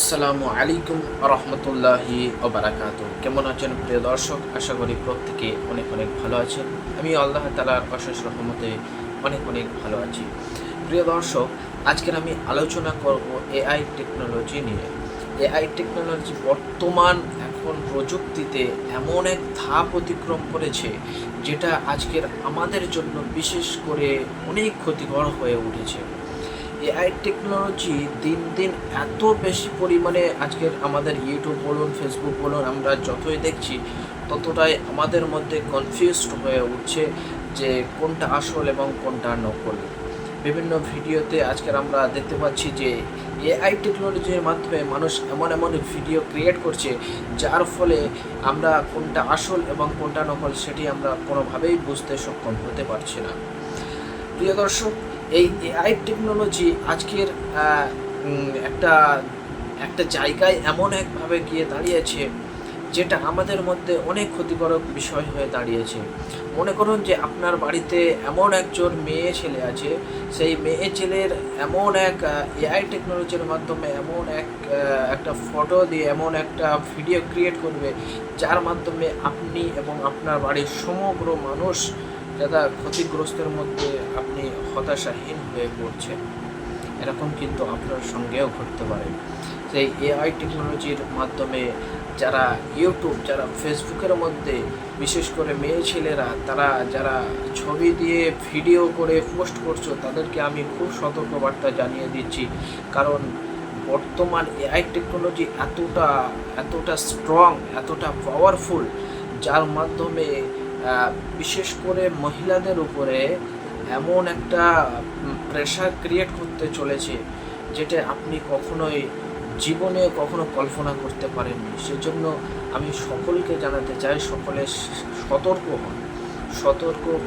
আসসালামু আলাইকুম রহমতুল্লাহি ওবারাকাত। কেমন আছেন প্রিয় দর্শক? আশা করি প্রত্যেকে অনেক অনেক ভালো আছেন। আমি আল্লাহ তালার অশেষ রহমতে অনেক অনেক ভালো আছি। প্রিয় দর্শক, আজকের আমি আলোচনা করব এআই টেকনোলজি নিয়ে। এআই টেকনোলজি বর্তমান এখন প্রযুক্তিতে এমন এক ধাপ অতিক্রম করেছে, যেটা আজকের আমাদের জন্য বিশেষ করে অনেক ক্ষতিকর হয়ে উঠেছে। এআই টেকনোলজি দিন দিন এত বেশি পরিমাণে আজকের আমাদের ইউটিউব বলুন ফেসবুক বলুন, আমরা যতই দেখছি, ততটাই আমাদের মধ্যে কনফিউজড হয়ে উঠছে যে কোনটা আসল এবং কোনটা নকল। বিভিন্ন ভিডিওতে আজকের আমরা দেখতে পাচ্ছি যে এআই টেকনোলজির মাধ্যমে মানুষ এমন এমন ভিডিও ক্রিয়েট করছে, যার ফলে আমরা কোনটা আসল এবং কোনটা নকল সেটি আমরা কোনোভাবেই বুঝতে সক্ষম হতে পারছি না। প্রিয় দর্শক এই এআই টেকনোলজি আজকের একটা একটা জায়গায় এমন একভাবে গিয়ে দাঁড়িয়েছে যেটা আমাদের মধ্যে অনেক ক্ষতিকারক বিষয় হয়ে দাঁড়িয়েছে। মনে করুন যে আপনার বাড়িতে এমন একজন মেয়ে ছেলে আছে, সেই মেয়ে ছেলের এমন এক এআই টেকনোলজির মাধ্যমে এমন এক একটা ফটো দিয়ে এমন একটা ভিডিও ক্রিয়েট করবে, যার মাধ্যমে আপনি এবং আপনার বাড়ির সমগ্র মানুষ যারা ক্ষতিগ্রস্তের মধ্যে আপনি হতাশাহীন হয়ে পড়ছেন। এরকম কিন্তু আপনার সঙ্গেও ঘটতে পারে। সেই এআই টেকনোলজির মাধ্যমে যারা ইউটিউব যারা ফেসবুকের মধ্যে, বিশেষ করে মেয়ে ছেলেরা, তারা যারা ছবি দিয়ে ভিডিও করে পোস্ট করছ, তাদেরকে আমি খুব সতর্কবার্তা জানিয়ে দিচ্ছি। কারণ বর্তমান এআই টেকনোলজি এতটা এতটা স্ট্রং এতটা পাওয়ারফুল যার মাধ্যমে বিশেষ করে মহিলাদের উপরে এমন একটা প্রেশার ক্রিয়েট করতে চলেছে যেটা আপনি কখনোই জীবনে কখনো কল্পনা করতে পারেননি। সেজন্য আমি সকলকে জানাতে চাই, সকলে সতর্ক হন। সতর্ক